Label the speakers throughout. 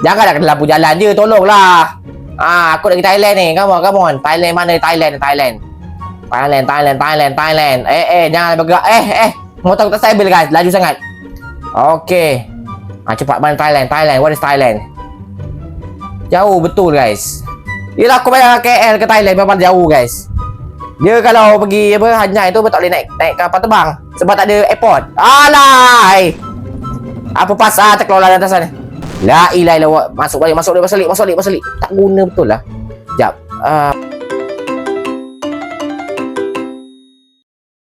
Speaker 1: Janganlah kena lampu jalan je, tolonglah. Ah, aku nak pergi Thailand ni. Come on, come on. Thailand mana Thailand, Thailand. Thailand, Thailand, Thailand, Thailand. Eh, eh, jangan bergerak. Eh, eh. Motor aku tak stabil guys, laju sangat. Okey. Ah, cepat mana Thailand, Thailand. What is Thailand? Jauh betul guys. Yelah aku bayar KL ke Thailand memang jauh guys. Dia kalau pergi apa hanya itu tak boleh naik naik kapal terbang sebab tak ada airport. Alai. Apa pasal terkeluar dari atas sana? La ilaha illallah. Masuk balik, masuk balik, masuk balik, masuk balik, masuk balik. Tak guna betul lah. Jap. Uh,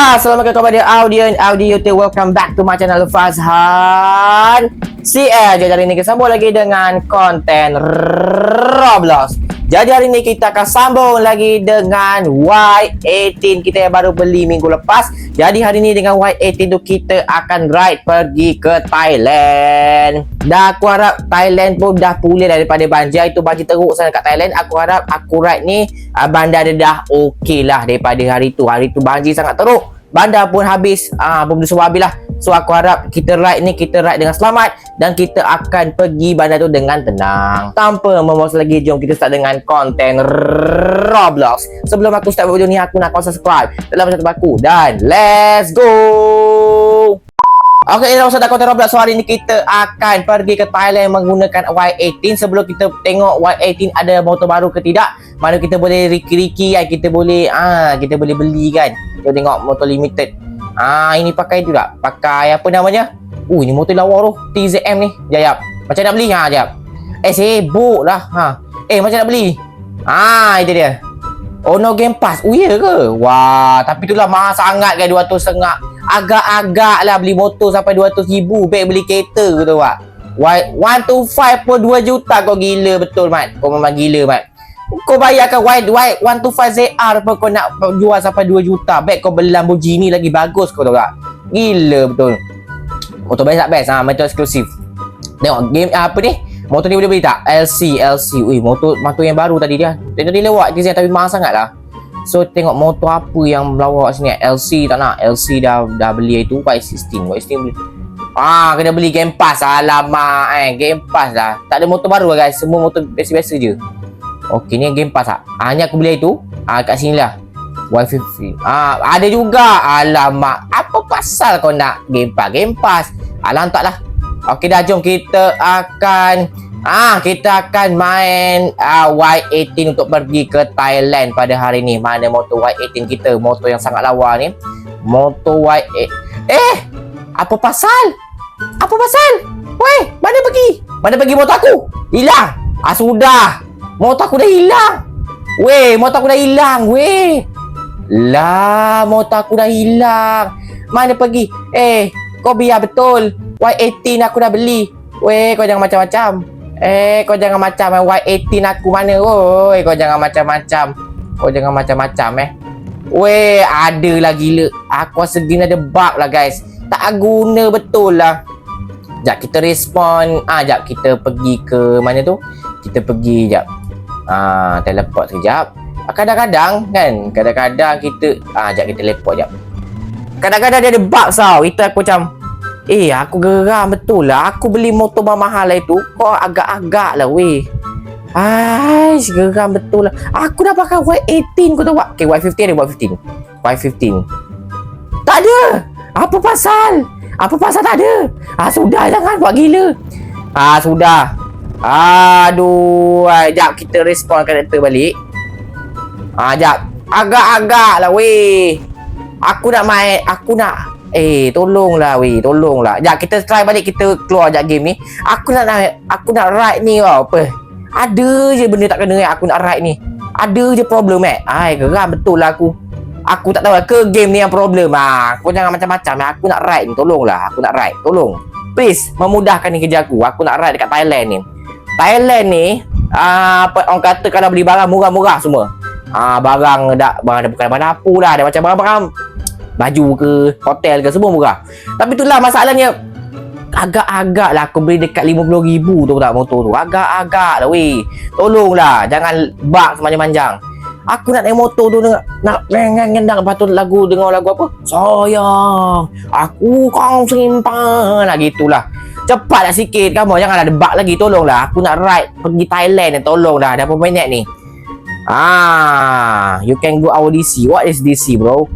Speaker 1: Assalamualaikum kepada audience audio tu welcome back to my channel Fazhan CL Jadi hari ni kita sambung lagi dengan konten Roblox Jadi hari ni kita akan sambung lagi dengan Y18 kita yang baru beli minggu lepas. Jadi hari ni dengan Y18 tu kita akan ride pergi ke Thailand. Dah aku harap Thailand pun dah pulih daripada banjir. Itu banjir teruk sana kat Thailand. Aku harap aku ride ni uh, bandar dia dah okey lah daripada hari tu. Hari tu banjir sangat teruk. Bandar pun habis ah benda semua habis lah so aku harap kita ride ni kita ride dengan selamat dan kita akan pergi bandar tu dengan tenang tanpa membawa lagi jom kita start dengan konten Roblox sebelum aku start video ni aku nak kau subscribe dalam channel aku dan let's go Okey, ini dah konten Roblox. So, hari ni kita akan pergi ke Thailand menggunakan Y18. Sebelum kita tengok Y18 ada motor baru ke tidak, mana kita boleh riki-riki kan, kita boleh ah kita boleh beli kan. Kita tengok motor limited. Ah, ini pakai tak? Pakai apa namanya? Uh, ini motor lawa tu. TZM ni. Jap, Macam nak beli ha, jap. Eh, sibuk lah. Ha. Eh, macam nak beli? Ah, itu dia. Oh no Game Pass. Oh ya ke? Wah, tapi itulah mahal sangat kan 200 setengah. Agak-agak lah beli motor sampai 200 ribu. Baik beli kereta ke tu Wak. 125 pun 2 juta kau gila betul Mat. Kau memang gila Mat. Kau bayarkan Y, Y 125 ZR pun kau nak jual sampai 2 juta. Baik kau beli Lamborghini lagi bagus kau tak? Gila betul. Motor best tak best? Ha, motor eksklusif. Tengok game apa ni? Motor ni boleh beli tak? LC, LC. Ui, motor motor yang baru tadi dia. Dia tadi lewat design tapi mahal sangat lah. So tengok motor apa yang melawak sini LC tak nak LC dah dah beli itu Y16 Y16 beli Ah kena beli Game Pass Alamak eh Game Pass dah Tak ada motor baru lah guys Semua motor biasa-biasa je Okey ni Game Pass tak ah, Hanya aku beli itu ah, Kat sini lah Y50 ah, Ada juga Alamak Apa pasal kau nak Game Pass Game Pass Alah tak lah Okey dah jom kita akan Ah, kita akan main uh, Y18 untuk pergi ke Thailand pada hari ni. Mana motor Y18 kita, motor yang sangat lawa ni. Motor Y18. Eh, apa pasal? Apa pasal? Weh, mana pergi? Mana pergi motor aku? Hilang. Ah, sudah. Motor aku dah hilang. Weh, motor aku dah hilang. Weh. Lah, motor aku dah hilang. Mana pergi? Eh, kau biar betul. Y18 aku dah beli. Weh, kau jangan macam-macam. Eh, kau jangan macam eh. Y18 aku mana, woi. Kau jangan macam-macam. Kau jangan macam-macam eh. Weh, ada lah gila. Aku rasa gini ada bug lah guys. Tak guna betul lah. Jap, kita respon. Ah, jap, kita pergi ke mana tu? Kita pergi, jap. Ah, teleport sekejap. Ah, kadang-kadang kan, kadang-kadang kita... Ah, jap, kita teleport jap. Kadang-kadang dia ada bug tau. Itu aku macam... Eh, aku geram betul lah. Aku beli motor mahal lah itu. Kau agak-agak lah, weh. Aish, geram betul lah. Aku dah pakai Y18 kau tahu tak? Okay, Y15 ada Y15. Y15. Tak ada. Apa pasal? Apa pasal tak ada? Ah, sudah jangan buat gila. Ah, sudah. Aduh. Jap, kita respon karakter balik. Ah, jap. Agak-agak lah, weh. Aku nak main, aku nak Eh, tolonglah weh, tolonglah. Jap kita try balik kita keluar jap game ni. Aku nak aku nak ride ni tau. Apa? Ada je benda tak kena eh. aku nak ride ni. Ada je problem eh. Ai, geram betul lah aku. Aku tak tahu lah ke game ni yang problem ah. Kau jangan macam-macam eh. Aku nak ride ni, tolonglah. Aku nak ride, tolong. Please, memudahkan ni kerja aku. Aku nak ride dekat Thailand ni. Thailand ni, ah, apa orang kata kalau beli barang murah-murah semua. Ah, barang dak barang dah bukan barang dah, ada macam barang-barang baju ke hotel ke semua murah. Tapi itulah masalahnya agak-agak lah aku beli dekat RM50,000 tu tak motor tu. Agak-agak lah weh. Tolonglah jangan bug semanjang-manjang Aku nak naik motor tu dengar nak ngendang lepas tu lagu dengar lagu apa? Sayang, aku kau simpan lah gitulah. Cepatlah sikit kamu janganlah debak lagi tolonglah. Aku nak ride pergi Thailand ni tolonglah dah berapa minit ni. Ah, you can go our DC. What is DC bro?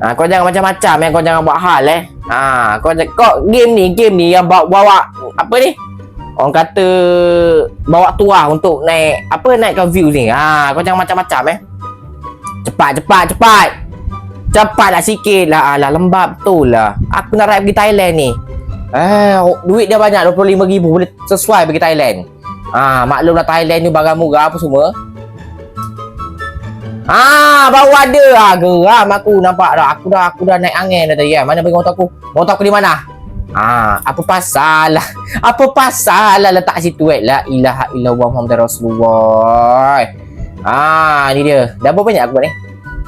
Speaker 1: Ah, kau jangan macam-macam eh. Kau jangan buat hal eh. Ah, kau kau game ni, game ni yang bawa, bawa apa ni? Orang kata bawa tuah untuk naik apa naikkan view ni. Ha, kau jangan macam-macam eh. Cepat, cepat, cepat. Cepatlah sikit lah. Alah, lembab betul lah. Aku nak ride pergi Thailand ni. Eh, duit dia banyak RM25,000 boleh sesuai pergi Thailand. Ah, maklumlah Thailand ni barang murah apa semua. Ah, baru ada. Ah, geram aku nampak dah. Aku dah aku dah naik angin dah tadi. Ya. Mana pergi motor aku? Motor aku di mana? Ah, apa pasal lah? Apa pasal lah letak situ eh? La ilaha illallah Muhammad Rasulullah. Ah, ni dia. Dah berapa banyak aku ni?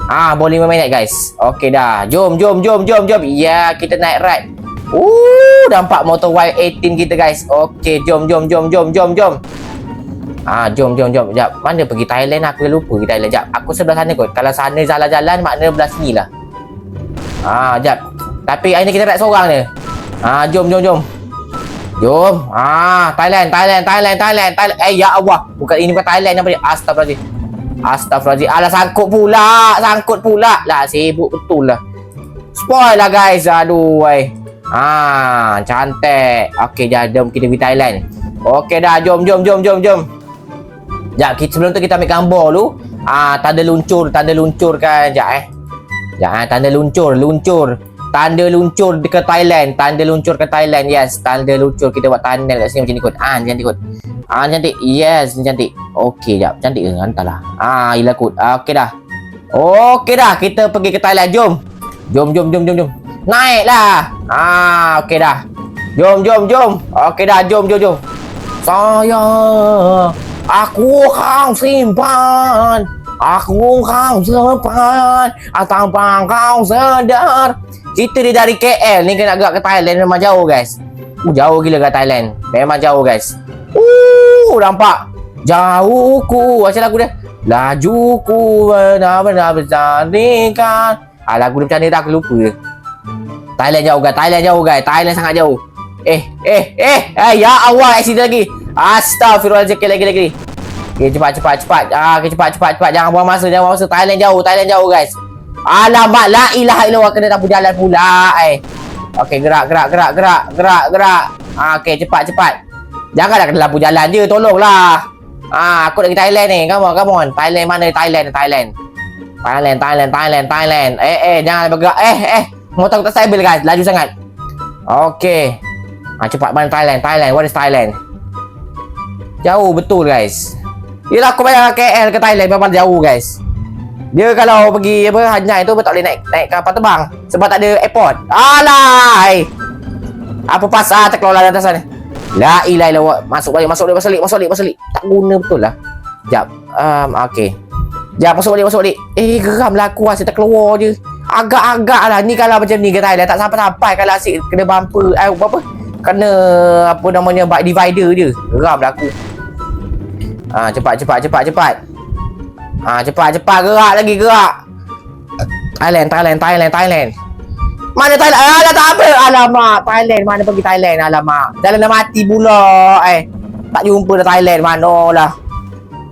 Speaker 1: Ah, boleh 5 minit guys. Okey dah. Jom, jom, jom, jom, jom. Ya, kita naik ride. Uh, nampak motor Y18 kita guys. Okey, jom, jom, jom, jom, jom, jom. Ah, jom, jom, jom. Jap, mana pergi Thailand? Aku dah lupa pergi Thailand. Jap, aku sebelah sana kot. Kalau sana jalan-jalan, makna belah sini lah. Ah, jap. Tapi ni kita ride seorang ni. Ah, jom, jom, jom. Jom. Ah, Thailand, Thailand, Thailand, Thailand, Thailand. Eh, ya Allah. Bukan ini bukan Thailand apa ni? Astagfirullahaladzim. Astagfirullahaladzim. Alah, sangkut pula. Sangkut pula. Lah, sibuk betul lah. Spoil lah, guys. Aduh, wai. Ah, cantik. Okey, jom kita pergi Thailand. Okey dah, jom, jom, jom, jom, jom. Sekejap, kita, sebelum tu kita ambil gambar dulu. Ah, tanda luncur, tanda luncur kan. Sekejap eh. Sekejap, ah, tanda luncur, luncur. Tanda luncur ke Thailand. Tanda luncur ke Thailand. Yes, tanda luncur. Kita buat tanda kat sini macam ni kot. Ah, cantik kot. Ah, cantik. Yes, ni cantik. Okey, jap. Cantik ke? Hantarlah. Ah, ilah kot. Ah, okey dah. Okey dah. Kita pergi ke Thailand. Jom. Jom, jom, jom, jom, jom. Naiklah. Ah, okey dah. Jom, jom, jom. Okey dah. Jom, jom, jom. Sayang. Aku akan simpan. Aku kau simpan. Tanpa kau sedar. Kita dia dari KL ni kena agak ke Thailand memang jauh guys. Uh, jauh gila ke Thailand. Memang jauh guys. Uh, nampak. Jauh ku. Macam lagu dia. Laju ku benar-benar bertandingkan. Ah, lagu dia macam ni dah aku lupa je. Thailand jauh guys. Thailand jauh guys. Thailand sangat jauh. Eh, eh, eh. Eh, ya Allah. Accident lagi. Astaghfirullahaladzim. Okay, lagi, lagi. Okay, cepat, cepat, cepat. Ah, okay, cepat, cepat, cepat. Jangan buang masa, jangan buang masa. Thailand jauh, Thailand jauh, guys. Alamak, la ilaha illallah kena tak jalan pula. Eh. Okey, gerak, gerak, gerak, gerak, gerak, gerak. Ah, okey, cepat, cepat. Janganlah kena lampu jalan je, tolonglah. Ah, aku nak pergi Thailand ni. Come on, come on. Thailand mana? Thailand, Thailand. Thailand, Thailand, Thailand, Thailand. Eh, eh, jangan bergerak. Eh, eh. Motor aku tak stabil, guys. Laju sangat. Okey. Ah, cepat mana Thailand? Thailand. What is Thailand? Jauh betul, guys. Yelah, aku bayar KL ke Thailand memang jauh, guys. Dia kalau pergi apa hanya itu tak boleh naik naik kapal terbang sebab tak ada airport. Alai. Apa pasal terkeluar dari atas sana? La ilaha illallah. Masuk balik, masuk balik, masuk balik, masuk balik, masuk balik. Tak guna betul lah. Jap. Um, okey. Jap, masuk balik, masuk balik. Eh, geram lah aku asyik terkeluar je. Agak-agak lah. Ni kalau macam ni ke Thailand, tak sampai-sampai kalau asyik kena bumper, eh, apa? Kena, apa namanya, bike divider je. Geram lah aku. Ah, cepat, cepat, cepat, cepat. Ah cepat cepat gerak lagi gerak. Thailand, Thailand, Thailand, Thailand. Mana Thailand? Alah tak apa. Alamak, Thailand. Mana pergi Thailand? Alamak. Jalan dah mati pula. Eh. Tak jumpa dah Thailand. Mana lah.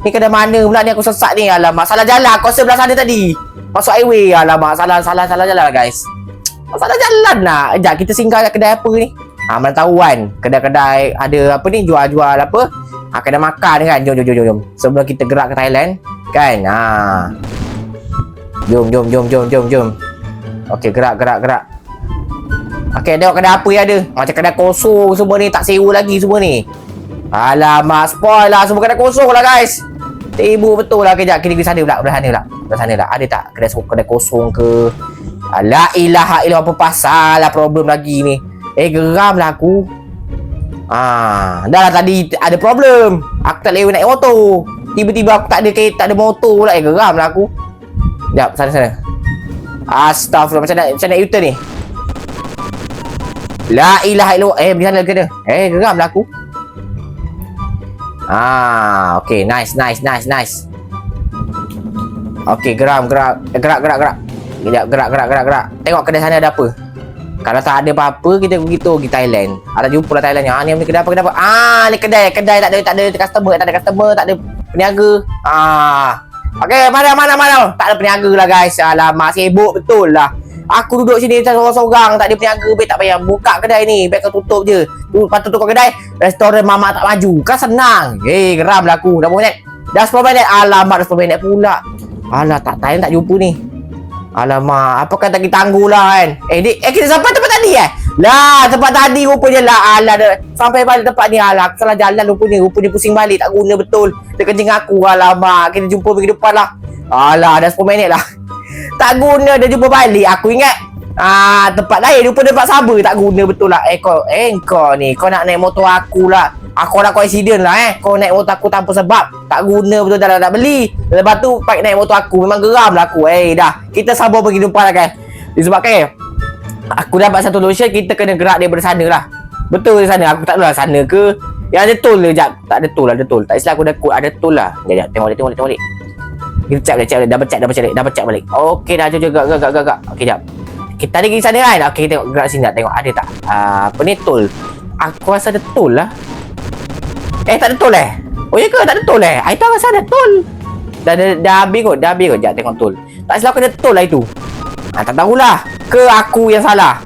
Speaker 1: Ni kena mana pula ni aku sesat ni. Alamak. Salah jalan. Aku sebelah sana tadi. Masuk highway. Alamak. Salah, salah, salah jalan guys. Salah jalan lah. Sekejap. Kita singgah kat kedai apa ni? Ha, mana tahu kan. Kedai-kedai ada apa ni. Jual-jual apa. Ha, kedai makan kan. Jom, jom, jom, jom. Sebelum kita gerak ke Thailand. Kan? Ha. Jom, jom, jom, jom, jom, jom. Okey, gerak, gerak, gerak. Okey, tengok kedai apa yang ada. Macam kedai kosong semua ni. Tak sewa lagi semua ni. Alamak, spoil lah. Semua kedai kosong lah, guys. Ibu betul lah. Kejap, kita pergi sana pula. Belah sana pula. Belah sana pula. Ada tak kedai, kedai kosong ke? La ilaha ilah apa pasal lah problem lagi ni. Eh, geram lah aku. Ah, dah lah tadi ada problem. Aku tak lewat naik motor. Tiba-tiba aku tak ada kereta, tak ada motor pula. Eh, geram lah aku. Sekejap, sana-sana. Astaghfirullah. Macam nak, macam nak U-turn ni? La ilaha illallah. Eh, pergi sana ke dia? Eh, geram lah aku. Ah, okay. Nice, nice, nice, nice. Okey, geram, gerak, gerak, gerak, gerak. Sekejap, gerak, gerak, gerak, gerak. Tengok kedai sana ada apa. Kalau tak ada apa-apa, kita begitu pergi Thailand. Ada jumpa lah Thailand. Ah, ni ni kedai apa, kedai apa? Ah, ni kedai, kedai tak ada, tak ada customer, tak ada customer, tak ada peniaga. Ah. Okey, mana, mana, mana. Tak ada peniaga lah guys. Alamak, sibuk betul lah. Aku duduk sini macam seorang-seorang Tak ada peniaga Baik tak payah Buka kedai ni Baik kau tutup je tu, Lepas tu tutup kedai Restoran mama tak maju Kan senang Eh geram lah aku Dah berapa minit Dah 10 minit Alamak dah 10 minit pula Alah tak tahu tak jumpa ni Alamak Apa kata kita tangguh lah kan? Eh dik Eh kita sampai tempat tadi eh? Lah tempat tadi rupanya lah Alah dah Sampai balik tempat ni Alah aku salah jalan rupanya Rupanya pusing balik Tak guna betul. Dia kencing aku Alamak Kita jumpa minggu depan lah. Alah dah 10 minit lah. Tak guna dia jumpa balik aku ingat. Ah, tempat lain rupa tempat sabar tak guna betul lah. Eh kau, eh kau ni, kau nak naik motor aku lah. Aku nak kau accident lah eh. Kau naik motor aku tanpa sebab. Tak guna betul dah nak beli. Lepas tu pakai naik motor aku memang geram lah aku. Eh dah, kita sabar pergi depan lah kan. Disebabkan aku dapat satu lotion kita kena gerak daripada sana lah. Betul di sana. Aku tak tahu lah sana ke. Yang ada tol je, jap. Tak ada tol, ada tol. Tak silap aku dah kod ada tol lah. Jap, jap. Tengok balik, tengok balik, tengok balik. Kita check balik, check balik. Check, dah check balik. Dah check balik. Okey dah, jom, jom. Gak, gak, gak. Okey, jap. Kita tadi pergi sana kan? Okey, tengok gerak sini tak? Tengok ada tak? Uh, apa ni tol? Aku rasa ada tol lah. Eh, tak ada tol eh? Oh, ya ke? Tak ada tol eh? I tahu rasa ada tol. Dah, dah, dah habis kot. Dah habis kot. Jap, tengok tol. Tak silap ada tol lah itu. Ah, tak tahulah. Ke aku yang salah?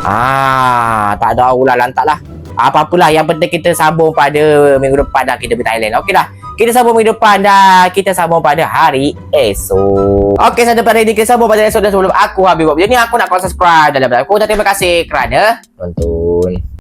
Speaker 1: Ah, tak tahulah. Lantak lah. Apa-apalah. Yang penting kita sambung pada minggu depan dah kita pergi Thailand. Okey dah. Kita sambung minggu depan dah. Kita sambung pada hari esok. Okey, sampai pada ini kita sambung pada esok dan sebelum aku habis buat video ni, aku nak kau subscribe dan like. Aku terima kasih kerana tonton.